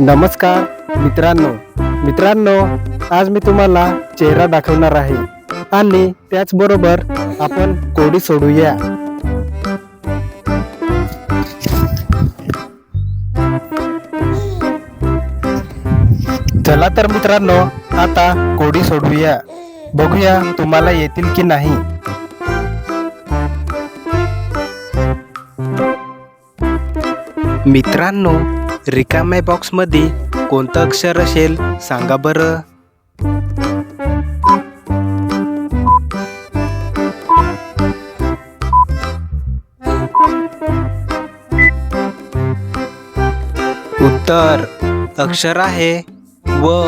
नमस्कार मित्रांनो. मित्रांनो आज मी तुम्हाला चेहरा दाखवणार आहे. आणि त्याचबरोबर आपण कोडी सोडूया. चला तर मित्रांनो आता कोडी सोडूया. बघूया तुम्हाला येतील की नाही. मित्रांनो रिकाम्या बॉक्समध्ये कोणतं अक्षर असेल सांगा बरं. उत्तर अक्षर आहे व.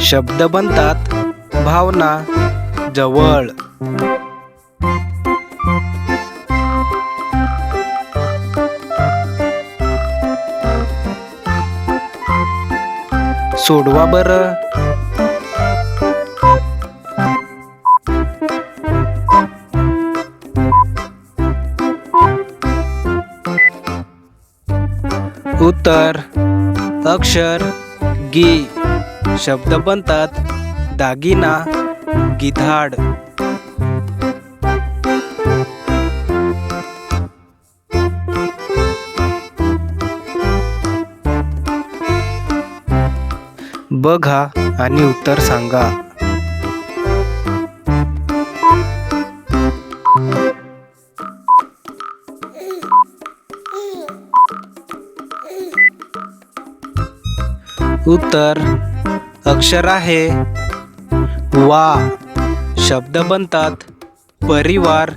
शब्द बनतात भावना जवळ. सोडवा बरं. उत्तर अक्षर गी. शब्द बनतात दागिना गिधाड. बघा आणि उत्तर सांगा. उत्तर अक्षर आहे. वा. शब्द बनतात. परिवार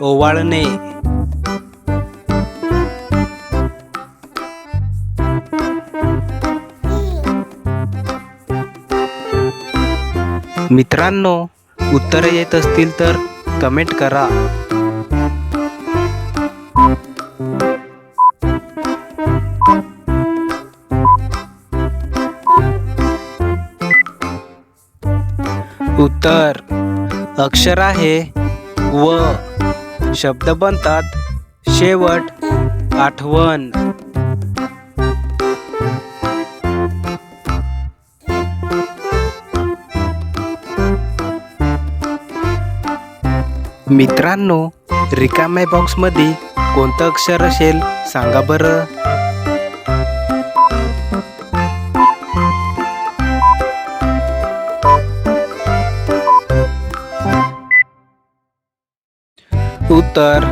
ओवाळणे. मित्रांनो उत्तर येत असतील तर कमेंट करा. उत्तर अक्षर आहे व शब्द बनतात शेवट आठवण. मित्रांनो रिकाम्या बॉक्समध्ये कोणतं अक्षर असेल सांगा बरं. उत्तर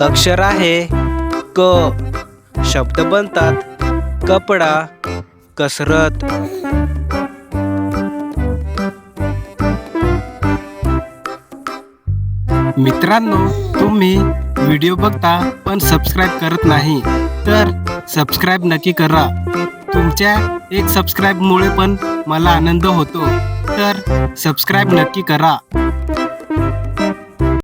अक्षर आहे क. शब्द बनतात कपडा कसरत. मित्रांनो तुम्ही व्हिडिओ बघता पण सबस्क्राईब करत नाही तर सबस्क्राईब नक्की करा. तुमच्या एक सबस्क्राईबमुळे पण मला आनंद होतो तर सबस्क्राईब नक्की करा.